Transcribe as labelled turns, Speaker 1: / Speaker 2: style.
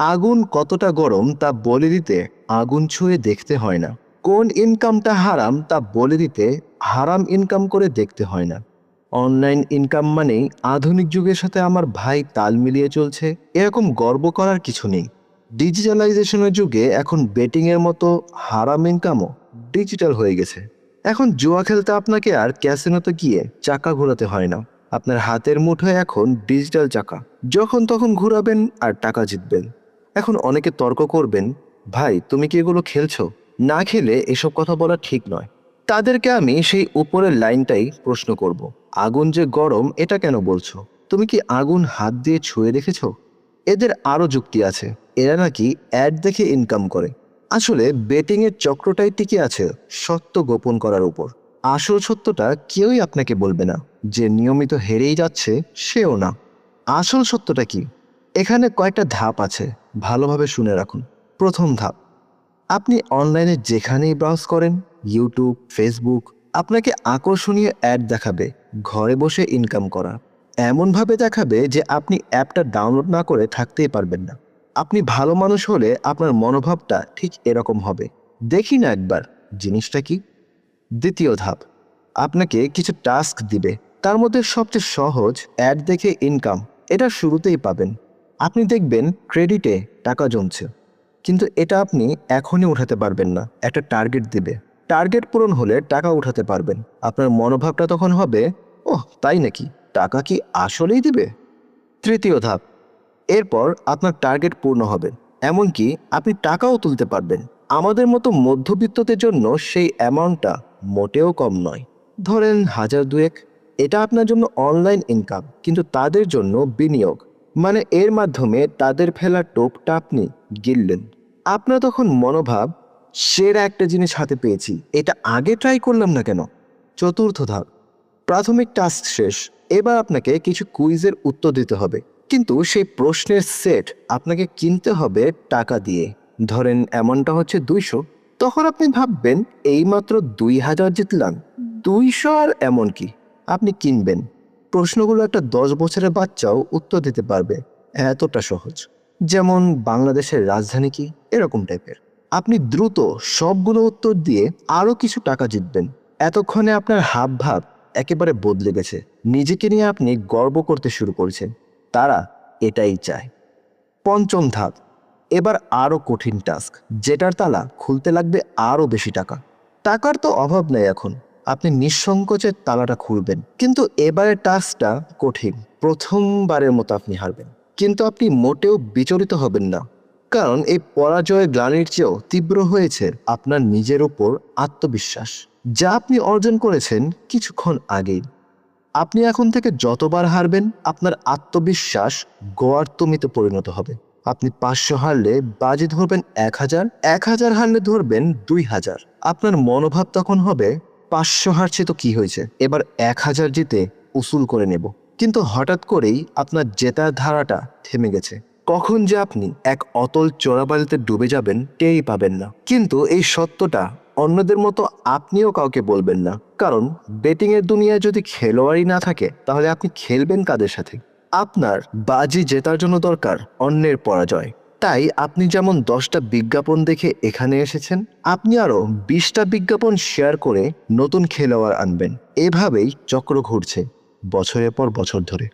Speaker 1: আগুন কতটা গরম তা বলে দিতে আগুন ছুঁয়ে দেখতে হয় না। কোন ইনকামটা হারাম তা বলে দিতে হারাম ইনকাম করে দেখতে হয় না। অনলাইন ইনকাম মানেই আধুনিক যুগের সাথে আমার ভাই তাল মিলিয়ে চলছে, এরকম গর্ব করার কিছু নেই। ডিজিটালাইজেশনের যুগে এখন বেটিংয়ের মতো হারাম ইনকামও ডিজিটাল হয়ে গেছে। এখন জুয়া খেলতে আপনাকে আর ক্যাসিনোতে গিয়ে চাকা ঘোরাতে হয় না। আপনার হাতের মুঠোয় এখন ডিজিটাল চাকা। যখন তখন ঘোরাবেন আর টাকা জিতবেন। এখন অনেকে তর্ক করবেন, ভাই, তুমি কি এগুলো খেলছো? না খেলে এসব কথা বলা ঠিক নয়। তাদেরকে আমি সেই উপরের লাইনটাই প্রশ্ন করব, আগুন যে গরম, এটা কেন বলছো? তুমি কি আগুন হাত দিয়ে ছুঁয়ে দেখেছ এদের আরও যুক্তি আছে, এরা নাকি অ্যাড দেখে ইনকাম করে। আসলে বেটিংয়ের চক্রটাই টিকে আছে সত্য গোপন করার উপর। আসল সত্যটা কেউই আপনাকে বলবে না, যে নিয়মিত হেরেই যাচ্ছে সেও না। আসল সত্যটা কি? এখানে কয়েকটা ধাপ আছে। ভালোভাবে শুনে রাখুন। প্রথম ধাপ, আপনি অনলাইনে যেখানেই ব্রাউজ করেন ইউটিউব ফেসবুক আপনাকে আকর্ষণীয় অ্যাড দেখাবে, ঘরে বসে ইনকাম করা। এমনভাবে দেখাবে যে আপনি অ্যাপটা ডাউনলোড না করে থাকতেই পারবেন না। আপনি ভালো মানুষ হলে আপনার মনোভাবটা ঠিক এরকম হবে। দেখি না একবার, জিনিসটা কি? দ্বিতীয় ধাপ, আপনাকে কিছু টাস্ক দিবে। তার মধ্যে সবচেয়ে সহজ অ্যাড দেখে ইনকাম এটা শুরুতেই পাবেন। আপনি দেখবেন ক্রেডিটে টাকা জমছে, কিন্তু এটা আপনি এখনই উঠাতে পারবেন না, একটা টার্গেট দিবে। টার্গেট পূরণ হলে টাকা উঠাতে পারবেন। আপনার মনোভাবটা তখন হবে, ওহ, তাই নাকি? টাকা কি আসলেই দিবে? তৃতীয় ধাপ, এরপর আপনার টার্গেট পূর্ণ হবে। এমনকি আপনি টাকাও তুলতে পারবেন। আমাদের মতো মধ্যবিত্তদের জন্য সেই অ্যামাউন্টটা মোটেও কম নয়। ধরেন হাজার দুয়েক, এটা আপনার জন্য অনলাইন ইনকাম, কিন্তু তাদের জন্য বিনিয়োগ। মানে এর মাধ্যমে তাদের ফেলা টোপটা আপনি গিললেন। আপনার তখন মনোভাব, সেরা একটা জিনিস হাতে পেয়েছি, এটা আগে ট্রাই করলাম না কেন? চতুর্থ ধাপ, প্রাথমিক টাস্ক শেষ, এবার আপনাকে কিছু কুইজের উত্তর দিতে হবে। কিন্তু সেই প্রশ্নের সেট আপনাকে কিনতে হবে টাকা দিয়ে। ধরেন এমনটা হচ্ছে দুইশো, তখন আপনি ভাববেন, এইমাত্র দুই হাজার জিতলাম, দুইশো আর এমন কি? আপনি কিনবেন। প্রশ্নগুলো একটা দশ বছরের বাচ্চাও উত্তর দিতে পারবে। এতটা সহজ। যেমন, বাংলাদেশের রাজধানী কি? এরকম টাইপের। আপনি দ্রুত সবগুলো উত্তর দিয়ে আরও কিছু টাকা জিতবেন। এতক্ষণে আপনার হাব ভাব একেবারে বদলে গেছে। নিজেকে নিয়ে আপনি গর্ব করতে শুরু করেছেন। তারা এটাই চায়। পঞ্চম ধাপ। এবার আরও কঠিন টাস্ক। যেটার তালা খুলতে লাগবে আরও বেশি টাকা। টাকার তো অভাব নেই এখন। আপনি নিঃসংকোচে তালাটা খুলবেন। কিন্তু এবারের টাস্কটা কঠিন। প্রথমবারের মতো আপনি হারবেন। কিন্তু আপনি মোটেও বিচলিত হবেন না। কারণ এই পরাজয় গ্লানির চেয়েও তীব্র হয়েছে আপনার নিজের ওপর আত্মবিশ্বাস। যা আপনি অর্জন করেছেন কিছুক্ষণ আগেই। আপনি এখন থেকে যতবার হারবেন, আপনার আত্মবিশ্বাস গোয়ার তুমিতে পরিণত হবে। আপনি পাঁচশো হারলে বাজি ধরবেন এক হাজার এক হাজার হারলে ধরবেন দুই হাজার। আপনার মনোভাব তখন হবে পাঁচশো হারছে তো কি হয়েছে? এবার এক হাজার জিতে উসুল করে নেব। কিন্তু হঠাৎ করেই আপনার জেতার ধারাটা থেমে গেছে। কখন যে আপনি এক অতল চোরাবালিতে ডুবে যাবেন টেরই পাবেন না। কিন্তু এই সত্যটা অন্যদের মতো আপনিও কাউকে বলবেন না। কারণ বেটিং এর দুনিয়ায় যদি খেলোয়াড়ই না থাকে, তাহলে আপনি খেলবেন কাদের সাথে? আপনার বাজি জেতার জন্য দরকার অন্যের পরাজয়। তাই আপনি যেমন দশটা বিজ্ঞাপন দেখে এখানে এসেছেন, আপনি আরও বিশটা বিজ্ঞাপন শেয়ার করে নতুন খেলোয়াড় আনবেন। এভাবেই চক্র ঘুরছে, বছরের পর বছর ধরে।